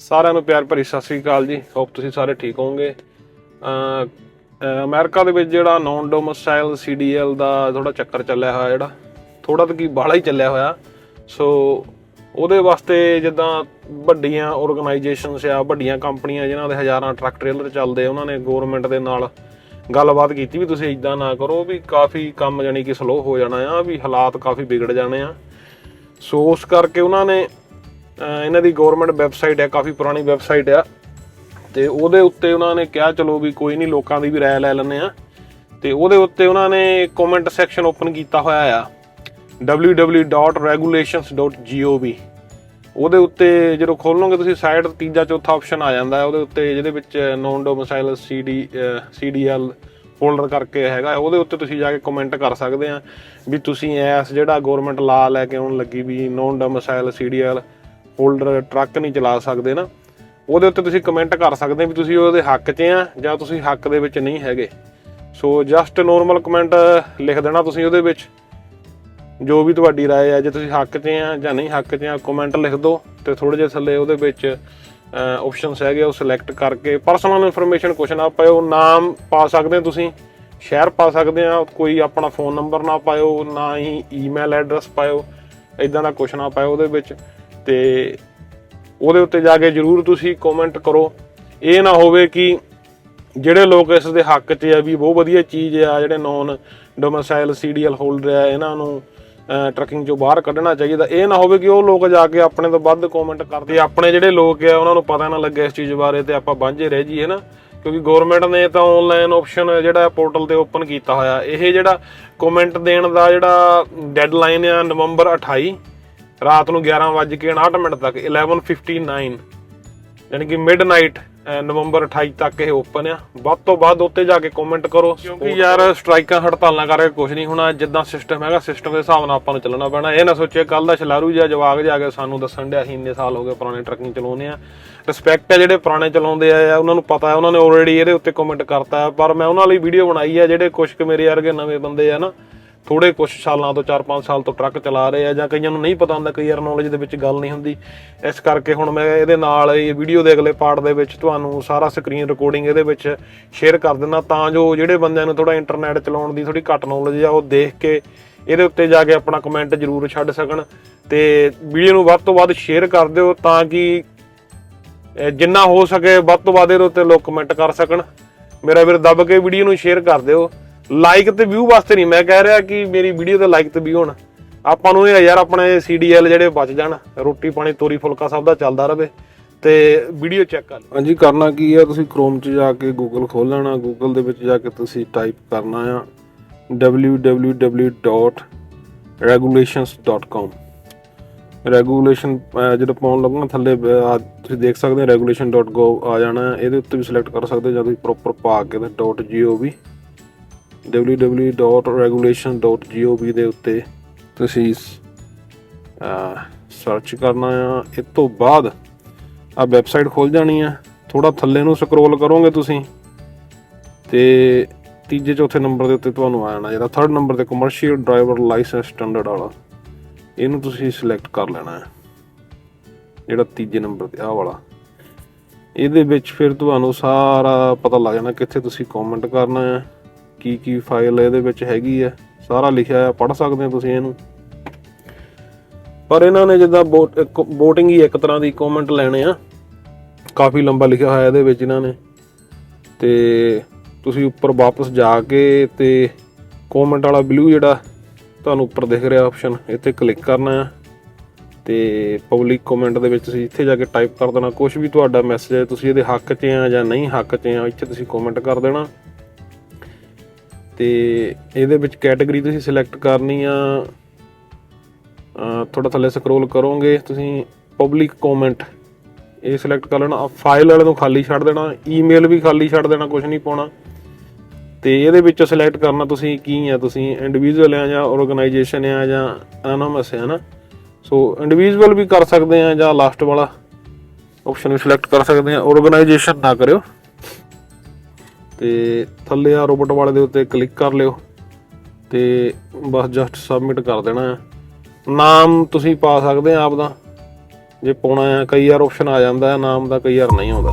ਸਾਰਿਆਂ ਨੂੰ ਪਿਆਰ ਭਰੀ ਸਤਿ ਸ੍ਰੀ ਅਕਾਲ ਜੀ। ਹੋਪ ਤੁਸੀਂ ਸਾਰੇ ਠੀਕ ਹੋਵੋਗੇ। ਅਮ, ਅਮਰੀਕਾ ਦੇ ਵਿੱਚ ਜਿਹੜਾ ਨੌਨ ਡੋਮਿਸਾਈਲ ਸੀਡੀਐਲ ਦਾ ਥੋੜਾ ਚੱਕਰ ਚੱਲਿਆ ਹੋਇਆ ਜਿਹੜਾ ਥੋੜਾ ਤਾਂ ਕੀ ਬਾਹਲਾ ਹੀ ਚੱਲਿਆ ਹੋਇਆ। ਸੋ ਉਹਦੇ ਵਾਸਤੇ ਜਿੱਦਾਂ ਵੱਡੀਆਂ ਆਰਗੇਨਾਈਜੇਸ਼ਨਸ ਆ ਵੱਡੀਆਂ ਕੰਪਨੀਆਂ ਜਿਨ੍ਹਾਂ ਦੇ ਹਜ਼ਾਰਾਂ ਟਰੱਕ ਟ੍ਰੇਲਰ ਚੱਲਦੇ ਉਹਨਾਂ ਨੇ ਗਵਰਨਮੈਂਟ ਦੇ ਨਾਲ ਗੱਲਬਾਤ ਕੀਤੀ ਵੀ ਤੁਸੀਂ ਇਦਾਂ ਨਾ ਕਰੋ ਵੀ ਕਾਫੀ ਕੰਮ ਜਾਨੀ ਕਿ ਸਲੋ ਹੋ ਜਾਣਾ ਆ ਵੀ ਹਾਲਾਤ ਕਾਫੀ ਵਿਗੜ ਜਾਣੇ ਆ। ਸੋ ਉਸ ਕਰਕੇ ਉਹਨਾਂ ਨੇ ਇਹਨਾਂ ਦੀ ਗਵਰਨਮੈਂਟ ਵੈਬਸਾਈਟ ਹੈ, ਕਾਫੀ ਪੁਰਾਣੀ ਵੈਬਸਾਈਟ ਆ। ਤੇ ਉਹਦੇ ਉੱਤੇ ਉਹਨਾਂ ਨੇ ਕਿਹਾ, ਚਲੋ ਵੀ ਕੋਈ ਨਹੀਂ ਲੋਕਾਂ ਦੀ ਵੀ ਰਾਏ ਲੈ ਲੈਂਦੇ ਆ ਤੇ ਉਹਦੇ ਉੱਤੇ ਉਹਨਾਂ ਨੇ ਕਮੈਂਟ ਸੈਕਸ਼ਨ ਓਪਨ ਕੀਤਾ ਹੋਇਆ ਆ, www.regulations.gov ਉਹਦੇ ਉੱਤੇ ਜਦੋਂ ਖੋਲੋਗੇ ਤੁਸੀਂ ਸਾਈਟ ਤੀਜਾ ਚੌਥਾ ਆਪਸ਼ਨ ਆ ਜਾਂਦਾ ਹੈ। ਉਹਦੇ ਉੱਤੇ ਜਿਹਦੇ ਵਿੱਚ non domicile CD CDL folder ਕਰਕੇ ਹੈਗਾ ਉਹਦੇ ਉੱਤੇ ਤੁਸੀਂ ਜਾ ਕੇ ਕਮੈਂਟ ਕਰ ਸਕਦੇ ਆ ਵੀ ਤੁਸੀਂ ਐਸ ਜਿਹੜਾ ਗਵਰਨਮੈਂਟ ਲਾ ਲੈ ਕੇ ਆਉਣ ਲੱਗੀ ਵੀ non domicile CDL folder truck ਨਹੀਂ ਚਲਾ ਸਕਦੇ ਨਾ ਉਹਦੇ ਉੱਤੇ ਤੁਸੀਂ ਕਮੈਂਟ ਕਰ ਸਕਦੇ ਆ ਵੀ ਤੁਸੀਂ ਉਹਦੇ ਹੱਕ 'ਚ ਆ ਜਾਂ ਤੁਸੀਂ ਹੱਕ ਦੇ ਵਿੱਚ ਨਹੀਂ ਹੈਗੇ ਸੋ ਜਸਟ ਨੋਰਮਲ ਕਮੈਂਟ ਲਿਖ ਦੇਣਾ ਤੁਸੀਂ ਉਹਦੇ ਵਿੱਚ ਜੋ ਵੀ ਤੁਹਾਡੀ رائے ਹੈ ਜੇ ਤੁਸੀਂ ਹੱਕ 'ਚ ਆ ਜਾਂ ਨਹੀਂ ਹੱਕ 'ਚ ਆ ਕਮੈਂਟ ਲਿਖ ਦਿਓ ਤੇ ਥੋੜੇ ਜਿਹਾ ਥੱਲੇ ਉਹਦੇ ਵਿੱਚ ਆਪਸ਼ਨਸ ਹੈਗੇ ਉਹ ਸਿਲੈਕਟ ਕਰਕੇ ਪਰਸਨਲ ਇਨਫੋਰਮੇਸ਼ਨ ਕੁਛ ਨਾ ਪਾਇਓ ਨਾਮ ਪਾ ਸਕਦੇ ਹੋ ਤੁਸੀਂ ਸ਼ਹਿਰ ਪਾ ਸਕਦੇ ਆ ਕੋਈ ਆਪਣਾ ਫੋਨ ਨੰਬਰ ਨਾ ਪਾਇਓ ਨਾ ਹੀ ਈਮੇਲ ਐਡਰੈਸ ਪਾਇਓ ਇਦਾਂ ਦਾ ਕੁਛ ਨਾ ਪਾਇਓ ਉਹਦੇ ਵਿੱਚ ਤੇ ਉਹਦੇ ਉੱਤੇ ਜਾ ਕੇ ਜਰੂਰ ਤੁਸੀਂ ਕਮੈਂਟ ਕਰੋ। ਇਹ ਨਾ ਹੋਵੇ ਕਿ ਜਿਹੜੇ ਲੋਕ ਇਸ ਦੇ ਹੱਕ 'ਚ ਆ ਵੀ ਬਹੁਤ ਵਧੀਆ ਚੀਜ਼ ਆ, ਜਿਹੜੇ ਨੌਨ ਡੋਮਿਸਾਈਲ ਸੀਡੀਐਲ ਹੋਲਡਰ ਆ, ਇਹਨਾਂ ਨੂੰ ਟਰਕਿੰਗ ਚੋਂ ਬਾਹਰ ਕੱਢਣਾ ਚਾਹੀਦਾ। ਇਹ ਨਾ ਹੋਵੇ ਕਿ ਉਹ ਲੋਕ ਜਾ ਕੇ ਆਪਣੇ ਤੋਂ ਵੱਧ ਕਮੈਂਟ ਕਰਦੇ। ਆਪਣੇ ਜਿਹੜੇ ਲੋਕ ਆ, ਉਹਨਾਂ ਨੂੰ ਪਤਾ ਨਾ ਲੱਗੇ ਇਸ ਚੀਜ਼ ਬਾਰੇ ਤੇ ਆਪਾਂ ਵਾਂਝੇ ਰਹਿ ਜਾਈਏ ਨਾ। ਕਿਉਂਕਿ ਗਵਰਨਮੈਂਟ ਨੇ ਤਾਂ ਆਨਲਾਈਨ ਆਪਸ਼ਨ ਜਿਹੜਾ ਪੋਰਟਲ ਤੇ ਓਪਨ ਕੀਤਾ ਹੋਇਆ। ਇਹ ਜਿਹੜਾ ਕਮੈਂਟ ਦੇਣ ਦਾ ਜਿਹੜਾ ਡੈਡਲਾਈਨ ਆ ਨਵੰਬਰ 28 ਰਾਤ ਨੂੰ 11:59 ਮਿੰਟ ਤੱਕ 11:59 ਯਾਨੀ ਕਿ ਮਿਡਨਾਈਟ ਨਵੰਬਰ 28 ਤੱਕ ਇਹ ਓਪਨ ਆ। ਵੱਧ ਤੋਂ ਵੱਧ ਉੱਤੇ ਜਾ ਕੇ ਕਮੈਂਟ ਕਰੋ। ਕਿਉਂਕਿ ਯਾਰ ਸਟ੍ਰਾਈਕਾਂ ਹੜਤਾਲਾਂ ਕਰਕੇ ਕੁਝ ਨਹੀਂ ਹੋਣਾ ਜਿੱਦਾਂ ਸਿਸਟਮ ਹੈਗਾ ਸਿਸਟਮ ਦੇ ਹਿਸਾਬ ਨਾਲ ਆਪਾਂ ਨੂੰ ਚੱਲਣਾ ਪੈਣਾ। ਇਹ ਨਾ ਸੋਚੇ ਕੱਲ ਦਾ ਛਲਾਰੂ ਜਿਹਾ ਜਵਾਗ ਜਾ ਕੇ ਸਾਨੂੰ ਦੱਸਣ ਡਿਆ ਸੀ ਇੰਨੇ ਸਾਲ ਹੋ ਗਏ ਪੁਰਾਣੇ ਟਰੱਕਿੰਗ ਚਲਾਉਂਦੇ ਆ। ਰਿਸਪੈਕਟ ਹੈ ਜਿਹੜੇ ਪੁਰਾਣੇ ਚਲਾਉਂਦੇ ਆ ਉਹਨਾਂ ਨੂੰ ਪਤਾ ਹੈ ਉਹਨਾਂ ਨੇ ਆਲਰੇਡੀ ਇਹਦੇ ਉੱਤੇ ਕਮੈਂਟ ਕਰਤਾ ਪਰ ਮੈਂ ਉਹਨਾਂ ਲਈ ਵੀਡੀਓ ਬਣਾਈ ਹੈ ਜਿਹੜੇ ਕੁਝ ਕੁ ਮੇਰੇ ਵਰਗੇ ਨਵੇਂ ਬੰਦੇ ਆ ਨਾ ਥੋੜੇ ਕੁਝ ਸਾਲਾਂ ਤੋਂ 4-5 ਸਾਲ ਤੋਂ ਟਰੱਕ ਚਲਾ ਰਹੇ ਆ ਜਾਂ ਕਈਆਂ ਨੂੰ ਨਹੀਂ ਪਤਾ ਹੁੰਦਾ, ਕਈ ਵਾਰ ਨੌਲੇਜ ਦੇ ਵਿੱਚ ਗੱਲ ਨਹੀਂ ਹੁੰਦੀ। ਇਸ ਕਰਕੇ ਹੁਣ ਮੈਂ ਇਹਦੇ ਨਾਲ ਇਹ ਵੀਡੀਓ ਦੇ ਅਗਲੇ ਪਾਰਟ ਦੇ ਵਿੱਚ ਤੁਹਾਨੂੰ ਸਾਰਾ ਸਕਰੀਨ ਰਿਕਾਰਡਿੰਗ ਇਹਦੇ ਵਿੱਚ ਸ਼ੇਅਰ ਕਰ ਦਿੰਦਾ ਤਾਂ ਜੋ ਜਿਹੜੇ ਬੰਦਿਆਂ ਨੂੰ ਥੋੜਾ ਇੰਟਰਨੈਟ ਚਲਾਉਣ ਦੀ ਥੋੜੀ ਘੱਟ ਨੌਲੇਜ ਆ, ਉਹ ਦੇਖ ਕੇ ਇਹਦੇ ਉੱਤੇ ਜਾ ਕੇ ਆਪਣਾ ਕਮੈਂਟ ਜ਼ਰੂਰ ਛੱਡ ਸਕਣ। ਤੇ ਵੀਡੀਓ ਨੂੰ ਵੱਧ ਤੋਂ ਵੱਧ ਸ਼ੇਅਰ ਕਰ ਦਿਓ ਤਾਂ ਕਿ ਜਿੰਨਾ ਹੋ ਸਕੇ ਵੱਧ ਤੋਂ ਵੱਧ ਇਹਦੇ ਉੱਤੇ ਲੋਕ ਕਮੈਂਟ ਕਰ ਸਕਣ। ਮੇਰਾ ਵੀਰ ਦੱਬ ਕੇ ਵੀਡੀਓ ਨੂੰ ਸ਼ੇਅਰ ਕਰ ਦਿਓ। ਲਾਈਕ ਤੇ ਵਿਊ ਵਾਸਤੇ ਨਹੀਂ। ਮੈਂ ਕਹਿ ਰਿਹਾ ਕਿ ਮੇਰੀ ਵੀਡੀਓ ਤੇ ਲਾਈਕ ਤੇ ਵਿਊ ਹੋਣ। ਆਪਾਂ ਨੂੰ ਇਹ ਆ ਯਾਰ, ਆਪਣੇ ਸੀਡੀਐਲ ਜਿਹੜੇ ਬਚ ਜਾਣ, ਰੋਟੀ ਪਾਣੀ, ਤੋਰੀ ਫੁਲਕਾ ਸਭ ਦਾ ਚੱਲਦਾ ਰਵੇ ਤੇ ਵੀਡੀਓ ਚੈੱਕ ਕਰ ਲਓ। ਹਾਂਜੀ, ਕਰਨਾ ਕੀ ਆ, ਤੁਸੀਂ ਕ੍ਰੋਮ 'ਚ ਜਾ ਕੇ ਗੂਗਲ ਖੋਲ ਲੈਣਾ। ਗੂਗਲ ਦੇ ਵਿੱਚ ਜਾ ਕੇ ਤੁਸੀਂ ਟਾਈਪ ਕਰਨਾ ਆ www.regulations.com ਰੈਗੂਲੇਸ਼ਨ ਜਦੋਂ ਪਾਉਣ ਲੱਗਣਾ ਥੱਲੇ ਤੁਸੀਂ ਦੇਖ ਸਕਦੇ ਹੋ regulation.gov ਆ ਜਾਣਾ। ਹੈ। ਇਹਦੇ ਉੱਤੇ ਵੀ ਸਿਲੈਕਟ ਕਰ ਸਕਦੇ ਜਾਂ ਤੁਸੀਂ ਪ੍ਰੋਪਰ ਪਾ ਕੇ ਤੇ .gov www.regulation.gov ਦੇ ਉੱਤੇ ਤੁਸੀਂ ਸਰਚ ਕਰਨਾ ਆ। ਇਸ ਤੋਂ ਬਾਅਦ ਆ ਵੈਬਸਾਈਟ ਖੁੱਲ ਜਾਣੀ ਆ। ਥੋੜਾ ਥੱਲੇ ਨੂੰ ਸਕਰੋਲ ਕਰੋਗੇ ਤੁਸੀਂ ਤੇ ਤੀਜੇ, ਚੌਥੇ ਨੰਬਰ ਦੇ ਉੱਤੇ ਤੁਹਾਨੂੰ ਆ ਜਾਣਾ ਜਿਹੜਾ ਥਰਡ ਨੰਬਰ ਤੇ ਕਮਰਸ਼ੀਅਲ ਡਰਾਈਵਰ ਲਾਇਸੈਂਸ ਸਟੈਂਡਰਡ ਵਾਲਾ। ਇਹਨੂੰ ਤੁਸੀਂ ਸਿਲੈਕਟ ਕਰ ਲੈਣਾ ਹੈ ਜਿਹੜਾ ਤੀਜੇ ਨੰਬਰ ਤੇ ਆਹ ਵਾਲਾ। ਇਹਦੇ ਵਿੱਚ ਫਿਰ ਤੁਹਾਨੂੰ ਸਾਰਾ ਪਤਾ ਲੱਗ ਜਾਣਾ ਕਿੱਥੇ ਤੁਸੀਂ ਕਮੈਂਟ ਕਰਨਾ ਹੈ ਕੀ ਕੀ ਫਾਈਲ ਇਹਦੇ ਵਿੱਚ ਹੈਗੀ ਹੈ ਸਾਰਾ ਲਿਖਿਆ ਹੈ ਪੜ੍ਹ ਸਕਦੇ ਹੋ ਤੁਸੀਂ ਇਹਨੂੰ। ਪਰ ਇਹਨਾਂ ਨੇ ਜਿੱਦਾਂ VOTING ਹੀ ਇੱਕ ਤਰ੍ਹਾਂ ਦੀ ਕਮੈਂਟ ਲੈਣੇ ਆ। ਕਾਫੀ ਲੰਬਾ ਲਿਖਿਆ ਹੋਇਆ ਇਹਦੇ ਵਿੱਚ ਇਹਨਾਂ ਨੇ। ਤੇ ਤੁਸੀਂ ਉੱਪਰ ਵਾਪਸ ਜਾ ਕੇ ਤੇ ਕਮੈਂਟ ਵਾਲਾ ਬਲੂ ਜਿਹੜਾ ਤੁਹਾਨੂੰ ਉੱਪਰ ਦਿਖ ਰਿਹਾ ਆਪਸ਼ਨ ਇੱਥੇ ਕਲਿੱਕ ਕਰਨਾ ਹੈ ਤੇ ਪਬਲਿਕ ਕਮੈਂਟ ਦੇ ਵਿੱਚ ਤੁਸੀਂ ਇੱਥੇ ਜਾ ਕੇ ਟਾਈਪ ਕਰ ਦੇਣਾ। ਕੁਝ ਵੀ ਤੁਹਾਡਾ ਮੈਸੇਜ ਹੈ, ਤੁਸੀਂ ਇਹਦੇ ਹੱਕ 'ਚ ਆ ਜਾਂ ਨਹੀਂ ਹੱਕ 'ਚ ਆ, ਇੱਥੇ ਤੁਸੀਂ ਕਮੈਂਟ ਕਰ ਦੇਣਾ। ਤੇ ਇਹਦੇ ਵਿੱਚ ਕੈਟਾਗਰੀ ਤੁਸੀਂ ਸਿਲੈਕਟ ਕਰਨੀ ਆ ਥੋੜਾ ਥੱਲੇ ਸਕਰੋਲ ਕਰੋਗੇ, ਤੁਸੀਂ ਪਬਲਿਕ ਕਮੈਂਟ ਇਹ ਸਿਲੈਕਟ ਕਰ ਲੈਣਾ ਫਾਈਲ ਵਾਲੇ ਨੂੰ ਖਾਲੀ ਛੱਡ ਦੇਣਾ ਈਮੇਲ ਵੀ ਖਾਲੀ ਛੱਡ ਦੇਣਾ ਕੁਝ ਨਹੀਂ ਪਾਉਣਾ। ਤੇ ਇਹਦੇ ਵਿੱਚ ਸਿਲੈਕਟ ਕਰਨਾ ਤੁਸੀਂ ਕੀ ਆ, ਤੁਸੀਂ ਇੰਡੀਵਿਜੂਅਲ ਆ ਜਾਂ ਆਰਗੇਨਾਈਜੇਸ਼ਨ ਆ ਜਾਂ ਐਨੋਨਮਸ ਹੈ ਨਾ ਸੋ ਇੰਡੀਵਿਜੂਅਲ ਵੀ ਕਰ ਸਕਦੇ ਆ ਜਾਂ ਲਾਸਟ ਵਾਲਾ ਆਪਸ਼ਨ ਵੀ ਸਿਲੈਕਟ ਕਰ ਸਕਦੇ ਆ ਆਰਗੇਨਾਈਜੇਸ਼ਨ ਨਾ ਕਰਿਓ। ਤੇ ਥੱਲੇ ਆ ਰੋਬੋਟ ਵਾਲੇ ਦੇ ਉੱਤੇ ਕਲਿੱਕ ਕਰ ਲਿਓ ਤੇ ਬਸ ਜਸਟ ਸਬਮਿਟ ਕਰ ਦੇਣਾ ਹੈ। ਨਾਮ ਤੁਸੀਂ ਪਾ ਸਕਦੇ ਆ ਆਪਦਾ ਜੇ ਪਾਉਣਾ ਹੈ, ਕਈ ਵਾਰ ਆਪਸ਼ਨ ਆ ਜਾਂਦਾ ਹੈ, ਨਾਮ ਦਾ ਕਈ ਵਾਰ ਨਹੀਂ ਆਉਂਦਾ